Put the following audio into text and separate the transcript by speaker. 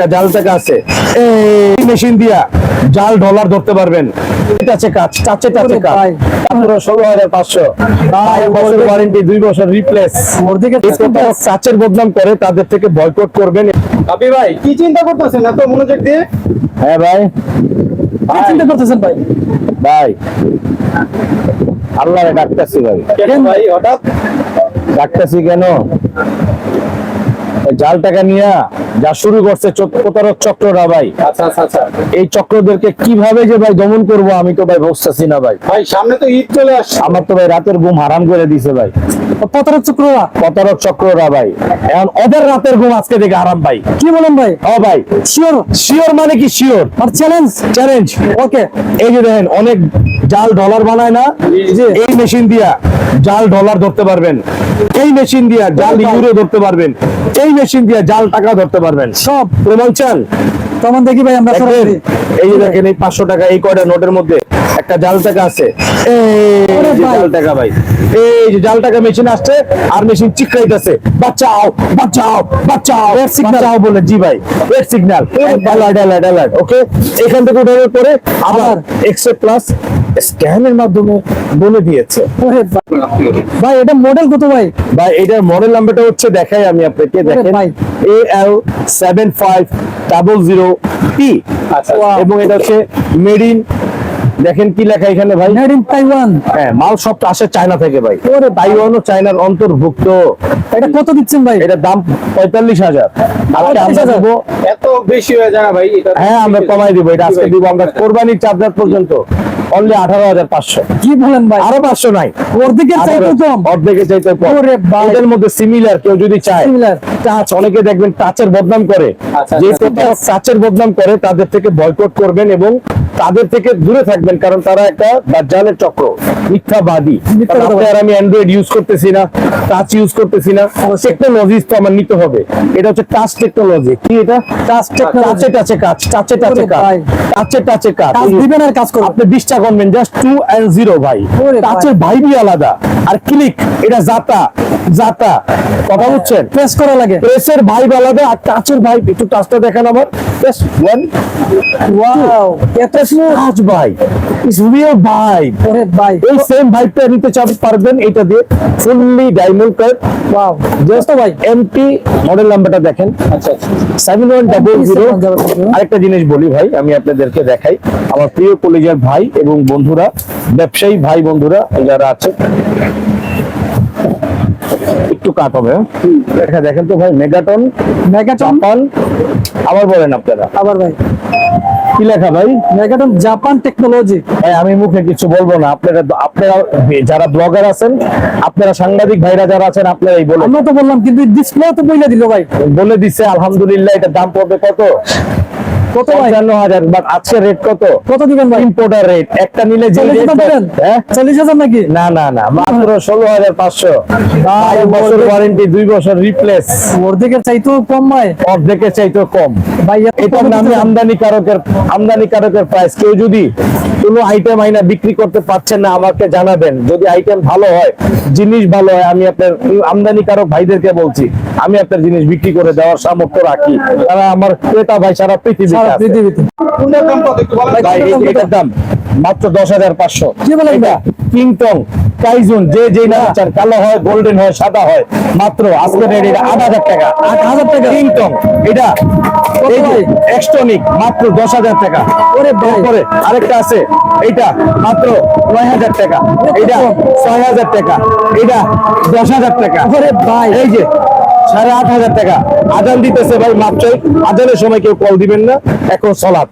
Speaker 1: একটা জাল টাকা আছে। এই মেশিন দিয়া জাল ডলার ধরতে পারবেন। এটা আছে কাজ টাচে টাচে কাজ। মাত্র ষোলো হাজার পাঁচশো। বছর ওয়ারেন্টি দুই বছর রিপ্লেস
Speaker 2: ওর দিকে
Speaker 1: চাচের বদনাম করে তাদের থেকে বয়কট করবেন।
Speaker 3: আপনি ভাই কি চিন্তা করতেছেন? এত মনোযোগ দিয়ে?
Speaker 1: হ্যাঁ ভাই।
Speaker 2: কি চিন্তা করতেছেন ভাই?
Speaker 1: ভাই আল্লাহ ডাকতেছি ভাই।
Speaker 3: ভাই হঠাৎ?
Speaker 1: ডাকতেছি কেন? জাল টাকা নিয়ে যা শুরু করছে প্রতারক চক্ররা ভাই।
Speaker 3: আচ্ছা আচ্ছা আচ্ছা।
Speaker 1: এই চক্রদেরকে কীভাবে যে ভাই দমন করব আমি তো ভাই বুঝতেছি না ভাই।
Speaker 3: ভাই সামনে তো ঈদ চলে আসছে।
Speaker 1: আমার তো ভাই রাতের ঘুম হারাম করে দিছে ভাই।
Speaker 2: প্রতারক চক্ররা?
Speaker 1: প্রতারক চক্ররা ভাই। এখন ওদের রাতের ঘুম আজকে থেকে হারাম ভাই।
Speaker 2: কি বলেন ভাই?
Speaker 1: ও ভাই।
Speaker 2: শিওর
Speaker 1: শিওর মানে কি শিওর
Speaker 2: আর চ্যালেঞ্জ
Speaker 1: চ্যালেঞ্জ
Speaker 2: ওকে
Speaker 1: এই যে দেখেন অনেক জাল ডলার বানায় না। এই মেশিন দিয়া জাল ডলার ধরতে পারবেন। এই মেশিন দিয়া জাল ইউরো ধরতে পারবেন। এই মেশিন দিয়া জাল টাকা ধরতে পারবেন।
Speaker 2: সব
Speaker 1: প্রমাণ
Speaker 2: তখন দেখি ভাই আমরা সরাসরি
Speaker 1: এই যে দেখেন এই পাঁচশো টাকা এই কয়টা নোটের মধ্যে একটা জাল টাকা আছে। এই
Speaker 2: ওরে
Speaker 1: যে
Speaker 2: ভাই।
Speaker 1: জাল টাকা ভাই। এই যে জাল টাকা মেশিন আসছে আর মেশিন চিকাইতেছে বাঁচাও বাঁচাও বাঁচাও বাঁচাও বলে জি ভাই red signal alert alert alert okay এখান থেকে উঠানোর পরে আবার এক্সে প্লাস স্ক্যানের মাধ্যমে বলে দিয়েছে।
Speaker 2: ভাই। এটা মডেল কত ভাই?
Speaker 1: ভাই এটার মডেল নাম্বারটা হচ্ছে দেখাই আমি আপনাকে দেখেন। A L seven five double zero T
Speaker 3: আচ্ছা।
Speaker 1: এবং এটা হচ্ছে মেড ইন দেখেন কি লেখা এখানে ভাই?
Speaker 2: মেড ইন তাইওয়ান
Speaker 1: হ্যাঁ মাল সব আসে চায়না থেকে ভাই। ওরে তাইওয়ান ও চায়নার অন্তর্ভুক্ত।
Speaker 2: এটা কত দিচ্ছেন ভাই?
Speaker 1: এটার দাম পঁয়তাল্লিশ হাজার। আজকে আমরা
Speaker 2: 45,000
Speaker 1: দিব
Speaker 3: এত বেশি হয়ে যায় না ভাই এটা
Speaker 1: হ্যাঁ আমরা কমাই দিব এটা আজকে দিব আমরা কোরবানির চার পর্যন্ত। অনলি আঠারো হাজার পাঁচশো।
Speaker 2: কি বলেন ভাই?
Speaker 1: আরও পাঁচশো নাই।
Speaker 2: ওর দিকে চাইতে কম।
Speaker 1: অর্ধেকের চাইতে কম।
Speaker 2: ওরে ভাই।
Speaker 1: মধ্যে সিমিলার কেউ যদি চায়।
Speaker 2: Similar।
Speaker 1: টাচ অনেকে দেখবেন টাচের বদনাম করে।
Speaker 3: আচ্ছা,
Speaker 1: যে
Speaker 3: আচ্ছা।
Speaker 1: টাচের বদনাম করে তাদের থেকে বয়কট করবেন এবং তাদের থেকে দূরে থাকবেন কারণ তারা একটা দাজ্জালের চক্র মিথ্যাবাদী। আর আমি অ্যান্ড্রয়েড ইউজ করতেছি না টাচ ইউজ করতেছি না টেকনোলজিস তো আমার নিতে হবে। এটা হচ্ছে টাচ টেকনোলজি কি এটা? টাচ টাচে টাচে কাজ টাচে টাচে কাজ।
Speaker 2: ভাই।
Speaker 1: টাচে টাচে কাজ।
Speaker 2: দিবেন আর কাজ করবেন।
Speaker 1: আপনি বিশটা করবেন জাস্ট টু অ্যান্ড জিরো ভাই।
Speaker 2: ওরে ভাই।
Speaker 1: টাচের ভাইবই আলাদা। আর ক্লিক এটা জাতা জাতা কথা বুঝছেন?
Speaker 2: প্রেস করা লাগে।
Speaker 1: প্রেসের ভাইব আলাদা আর টাচের ভাইব একটু টাচটা দেখেন আমার। জাস্ট ওয়ান
Speaker 2: ওয়াও এত স্মুথ
Speaker 1: ভাই ইজ রিয়েল ভাইব
Speaker 2: ওরে ভাই
Speaker 1: এই সেম ভাইবটা নিতে চাপ পারবেন এটা দিয়ে fully diamond cut
Speaker 2: wow
Speaker 1: just ভাই? এমটি মডেল নাম্বারটা দেখেন।
Speaker 3: আচ্ছা আচ্ছা।
Speaker 1: সেভেন ওয়ান ডাবল জিরো
Speaker 2: 7100
Speaker 1: আরেকটা জিনিস বলি ভাই আমি আপনাদেরকে দেখাই। আমার প্রিয় কলেজের ভাই এবং বন্ধুরা ব্যবসায়ী ভাই বন্ধুরা যারা আছে একটু কাট হবে। হ্যাঁ? দেখা দেখেন তো ভাই মেগাটন
Speaker 2: মেগাটন।
Speaker 1: আবার বলেন আপনারা।
Speaker 2: আবার ভাই।
Speaker 1: কি লেখা ভাই?
Speaker 2: Megaton Japan technology.
Speaker 1: ভাই আমি মুখে কিছু বলব না। আপনারা আপনারা যারা ব্লগার আছেন আপনারা সাংবাদিক ভাইরা যারা আছেন আপনারাই বলেন।
Speaker 2: আমরা তো বললাম কিন্তু ডিসপ্লে তো বইলা দিল ভাই।
Speaker 1: বলে দিছে আলহামদুলিল্লাহ এটা দাম পড়বে কত?
Speaker 2: কত
Speaker 1: পঞ্চান্ন হাজার আজকে রেট কত?
Speaker 2: কত দিবেন ভাই?
Speaker 1: ইম্পোর্টার রেট একটা নিলে যে
Speaker 2: চল্লিশ হাজার
Speaker 1: হ্যাঁ?
Speaker 2: নাকি?
Speaker 1: না না না মাত্র ষোলো হাজার পাঁচশো। বছর ওয়ারেন্টি দুই বছর রিপ্লেস
Speaker 2: দিকে চাইতেও কম ভাই।
Speaker 1: অর্ধেকের চাইতেও কম।
Speaker 2: ভাই
Speaker 1: এটার আমদানি
Speaker 2: কারকের
Speaker 1: আমদানিকারকের আমদানিকারকের প্রাইস কেউ যদি কোনো আইটেম আইনা বিক্রি করতে পারছেন না আমাকে জানাবেন। যদি আইটেম ভালো হয় জিনিস ভালো হয় আমি আপনার আমদানিকারক ভাইদেরকে বলছি আমি আপনার জিনিস বিক্রি করে দেওয়ার সামর্থ্য রাখি। তারা আমার ক্রেতা ভাই সারা পৃথিবীতে
Speaker 2: পৃথিবীতে।
Speaker 3: কোনটার দাম কত? একটু বলেন।
Speaker 1: ভাই
Speaker 2: কত দাম
Speaker 1: এই- এটার দাম মাত্র দশ হাজার পাঁচশো।
Speaker 2: কি বলেন
Speaker 1: কিংটং কাইজুন যে যে না চান কালো হয় গোল্ডেন হয় সাদা হয় মাত্র আজকে রেট এটা আট হাজার টাকা।
Speaker 2: আট হাজার টাকা।
Speaker 1: কিংটং এটা এই যে
Speaker 2: ভাই?
Speaker 1: এক্সটনিক মাত্র দশ হাজার টাকা।
Speaker 2: ওরে ভাই।
Speaker 1: আরেকটা আছে এইটা মাত্র নয় হাজার টাকা। এইটা ছয় হাজার টাকা এইটা দশ হাজার টাকা।
Speaker 2: ওরে ভাই।
Speaker 1: এই যে সাড়ে আট হাজার টাকা। আজান দিতেছে ভাই মাত্র আজানের সময় কেউ কল দিবেন না। এখন সলাপ